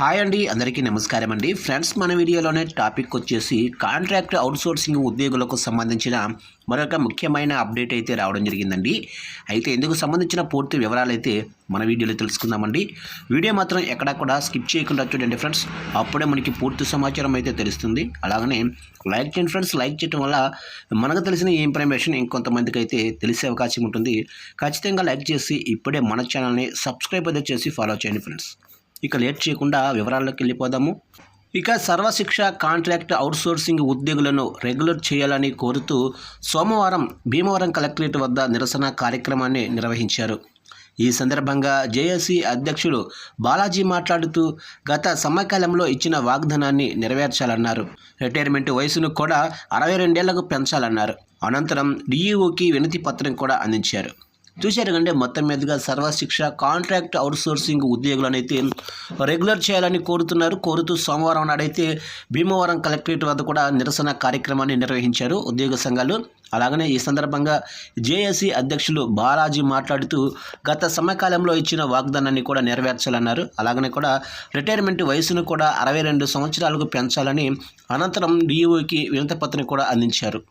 Hi అండి అందరికీ నమస్కారం అండి. ఫ్రెండ్స్ మన వీడియోలోనే టాపిక్ వచ్చేసి కాంట్రాక్ట్ అవుట్సోర్సింగ్ ఉద్యోగులకు సంబంధించిన మరొక ముఖ్యమైన అప్డేట్ అయితే రావడం జరిగిందండి. అయితే ఇందుకు సంబంధించిన పూర్తి వివరాలు అయితే మన వీడియోలో తెలుసుకుందామండి. వీడియో మాత్రం ఎక్కడా కూడా స్కిప్ చేయకుండా చూడండి ఫ్రెండ్స్. అప్పుడే మనకి పూర్తి సమాచారం అయితే తెలుస్తుంది. అలాగనే లైక్ చేయండి ఫ్రెండ్స్. లైక్ చేయడం వల్ల మనకు తెలిసిన ఇన్ఫర్మేషన్ ఇంకొంతమందికి అయితే తెలిసే అవకాశం ఉంటుంది. ఖచ్చితంగా లైక్ చేసి ఇప్పుడే మన ఛానల్ని సబ్స్క్రైబ్ అయితే చేసి ఫాలో చేయండి ఫ్రెండ్స్. ఇక లేట్ చేయకుండా వివరాల్లోకి వెళ్ళిపోదాము. ఇక సర్వశిక్ష కాంట్రాక్ట్ అవుట్సోర్సింగ్ ఉద్యోగులను రెగ్యులర్ చేయాలని కోరుతూ సోమవారం భీమవరం కలెక్టరేట్ వద్ద నిరసన కార్యక్రమాన్ని నిర్వహించారు. ఈ సందర్భంగా జేఏసీ అధ్యక్షుడు బాలాజీ మాట్లాడుతూ గత సమ్మకాలంలో ఇచ్చిన వాగ్దానాన్ని నెరవేర్చాలన్నారు. రిటైర్మెంట్ వయసును కూడా అరవై రెండేళ్ళకు పెంచాలన్నారు. అనంతరం డిఈఓకి వినతి పత్రం కూడా అందించారు. చూశారు కంటే మొత్తం మీదుగా సర్వశిక్ష కాంట్రాక్ట్ అవుట్సోర్సింగ్ ఉద్యోగులను అయితే రెగ్యులర్ చేయాలని కోరుతున్నారు. కోరుతూ సోమవారం నాడైతే భీమవరం కలెక్టరేట్ వద్ద కూడా నిరసన కార్యక్రమాన్ని నిర్వహించారు ఉద్యోగ సంఘాలు. అలాగనే ఈ సందర్భంగా జేఏసీ అధ్యక్షులు బాలాజీ మాట్లాడుతూ గత సమయకాలంలో ఇచ్చిన వాగ్దానాన్ని కూడా నెరవేర్చాలన్నారు. అలాగనే కూడా రిటైర్మెంట్ వయసును కూడా అరవై రెండు సంవత్సరాలకు పెంచాలని అనంతరం డిఈఓకి వినతపత్రిని కూడా అందించారు.